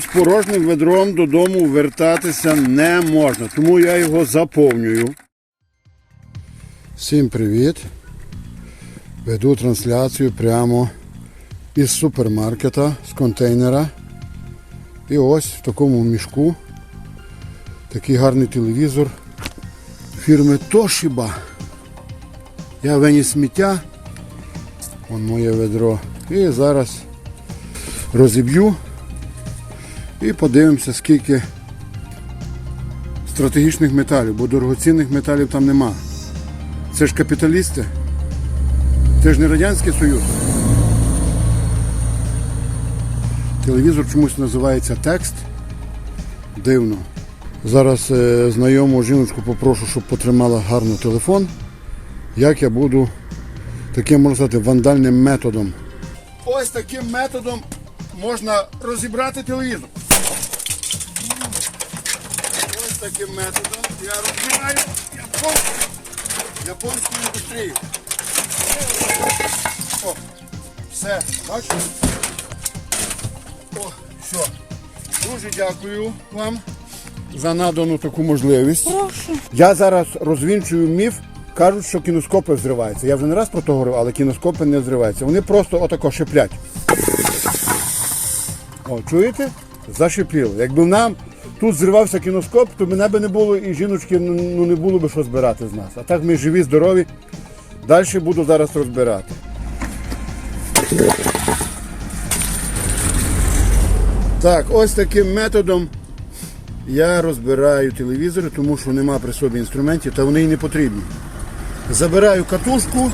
З порожнім ведром додому вертатися не можна, тому я його заповнюю. Всім привіт! Веду трансляцію прямо із супермаркета, з контейнера. І ось в такому мішку такий гарний телевізор фірми Toshiba. Я виніс сміття. Вон моє ведро. І зараз розіб'ю і подивимося, скільки стратегічних металів, бо дорогоцінних металів там нема. Це ж капіталісти. Це ж не Радянський Союз. Телевізор чомусь називається текст. Дивно. Зараз е, знайому жіночку попрошу, щоб потримала гарно телефон. Як я буду таким, можна сказати, вандальним методом. Ось таким методом можна розібрати телевізор. Ось таким методом я розбираю японську, японську індустрію. О, все, бачите? О, все. Дуже дякую вам за надану таку можливість. Прошу. Я зараз розвінчую міф. Кажуть, що кіноскопи взриваються. Я вже не раз про то говорив, але кіноскопи не взриваються. Вони просто отако шиплять. О, чуєте? Зашипіло. Якби нам тут зривався кіноскоп, то мене би не було і жіночки ну, ну, не було би що збирати з нас. А так ми живі, здорові. Далі буду зараз розбирати. Так, ось таким методом я розбираю телевізори, тому що нема при собі інструментів, та вони й не потрібні. Забираю катушку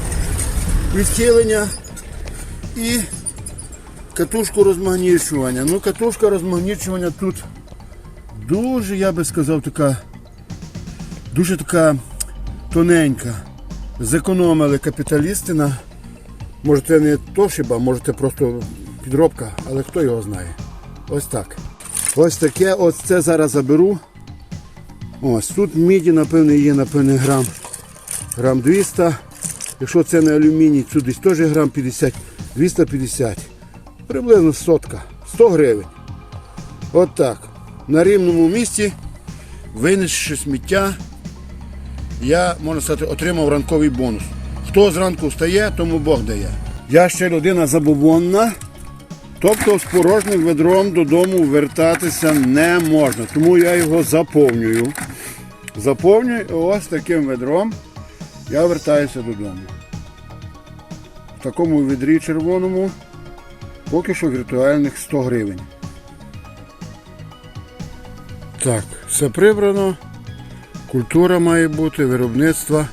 відхилення і катушку розмагнічування. Ну, катушка розмагнічування тут дуже, я би сказав, така дуже така тоненька. Зекономили капіталісти на, може це не тошиба, може це просто підробка, але хто його знає. Ось так. Ось таке, ось це зараз заберу. Ось тут міді, напевне, є, напевне, грам, грам 200. Якщо це не алюміній, тут десь теж грам 50, 250. Приблизно сотка, 100 гривень. От так. На рівному місці, винесши сміття, я, можна сказати, отримав ранковий бонус. Хто зранку встає, тому Бог дає. Я ще людина забобонна. Тобто з порожнім ведром додому вертатися не можна, тому я його заповнюю. Заповнюю ось таким ведром я вертаюся додому. В такому відрі червоному поки що віртуальних 100 гривень. Так, все прибрано. Культура має бути, виробництво.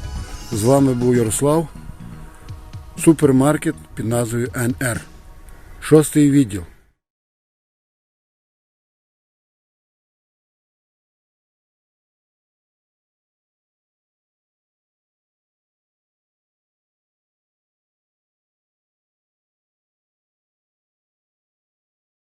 З вами був Ярослав. Супермаркет під назвою НР. Шостий відділ.